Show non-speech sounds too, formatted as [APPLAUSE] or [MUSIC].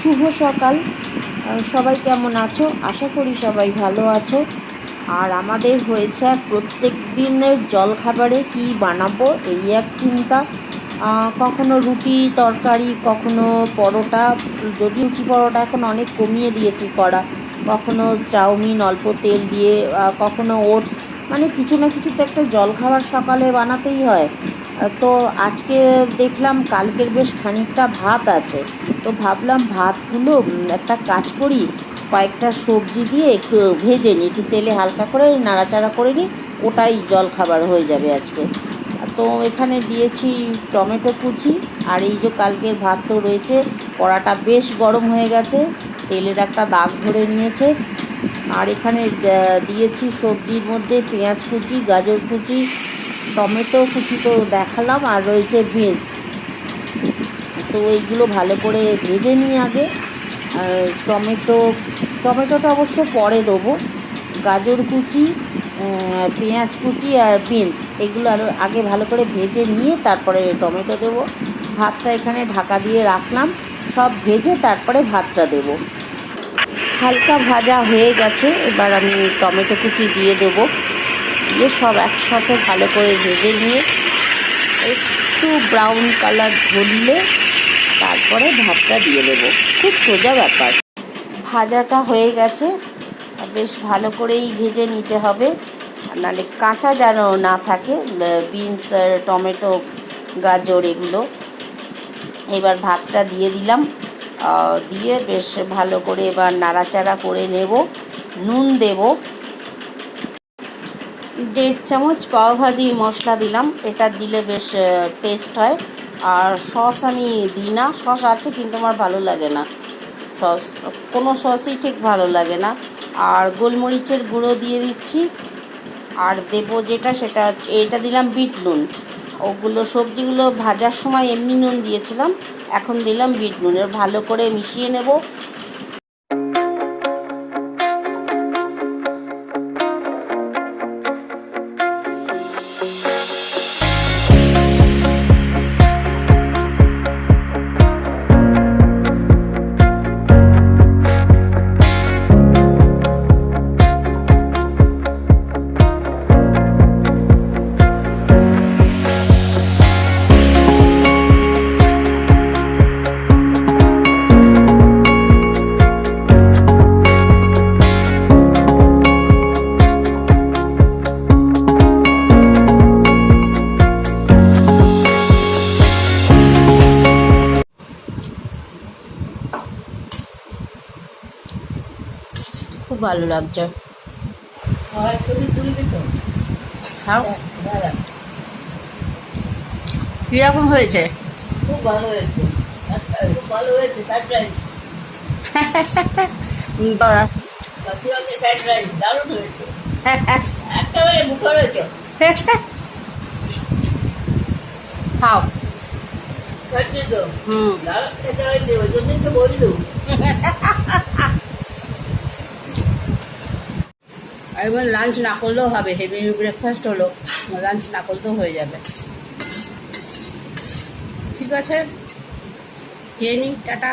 শুভ সকাল। সবাই কেমন আছো? আশা করি সবাই ভালো আছো। আর আমাদের হয়েছে প্রত্যেক দিনের জলখাবারে কি বানাবো এই এক চিন্তা। কখনো রুটি তরকারি, কখনো পরোটা যদি লুচি পরোটা এখন অনেক কমিয়ে দিয়েছি করা কখনো চাউমিন অল্প তেল দিয়ে কখনো ওটস। মানে কিছু না কিছু তো একটা জলখাবার সকালে বানাতেই হয়। তো আজকে দেখলাম কালকের বেশ খানিকটা ভাত আছে। তো ভাবলাম ভাতগুলো একটা কাজ করি, কয়েকটা সবজি দিয়ে একটু ভেজে নিই, একটু তেলে হালকা করে নাড়াচাড়া করে নিই, ওটাই জলখাবার হয়ে যাবে আজকে। তো এখানে দিয়েছি টমেটো কুচি, আর এই যে কালকের ভাত তো রয়েছে, কড়াটা বেশ গরম হয়ে গেছে, তেলের একটা দাগ ধরে নিয়েছে। আর এখানে দিয়েছি সবজির মধ্যে পেঁয়াজ কুচি, গাজর কুচি টমেটো কুচি তো দেখালাম, আর রয়েছে বিনস। তো এইগুলো ভালো করে ভেজে নিই আগে। আর টমেটো, টমেটোটা অবশ্য পরে দেবো। গাজর কুচি পেঁয়াজ কুচি আর বিনস, এগুলো আরও আগে ভালো করে ভেজে নিয়ে তারপরে টমেটো দেবো। ভাতটা এখানে ঢাকা দিয়ে রাখলাম, সব ভেজে তারপরে ভাতটা দেবো। হালকা ভাজা হয়ে গেছে, এবার আমি টমেটো কুচি দিয়ে দেবো। দিয়ে সব একসাথে ভালো করে ভেজে নিয়ে একটু ব্রাউন কালার ধরলে তারপরে ভাতটা দিয়ে দেবো। খুব সোজা ব্যাপার। ভাজাটা হয়ে গেছে। বেশ ভালো করেই ভেজে নিতে হবে। নাহলে কাঁচা যেন না থাকে বিনস টমেটো, গাজর এগুলো। এবার ভাতটা দিয়ে দিলাম। দিয়ে বেশ ভালো করে এবার নাড়াচাড়া করে নেব। নুন দেব। দেড় চামচ পাওভাজি মশলা দিলাম। এটা দিলে বেশ টেস্ট হয়। আর সস আমি দিই না। সস আছে কিন্তু আমার ভালো লাগে না। সস কোনো সসই ঠিক ভালো লাগে না। আর গোলমরিচের গুঁড়ো দিয়ে দিচ্ছি। আর দেবো যেটা, সেটা এটা দিলাম বিট নুন। ওগুলো সবজিগুলো ভাজার সময় এমনি নুন দিয়েছিলাম। এখন দিলাম বিট নুন। ভালো করে মিশিয়ে নেব। খুব ভালো লাগছে। খাও দাদা কীরকম হয়েছে? খুব ভালো হয়েছে। খুব ভালো হয়েছে ফ্রাইড রাইস দারুণ হয়েছে। [LAUGHS] একেবারে খাও। তো। হুম। হয়েছে ওই জন্যই তো বললু [LAUGHS] এবার লাঞ্চ না করলেও হবে হেভি ব্রেকফাস্ট হলো লাঞ্চ না করলেও হয়ে যাবে। ঠিক আছে? খেয়ে নিই টাটা।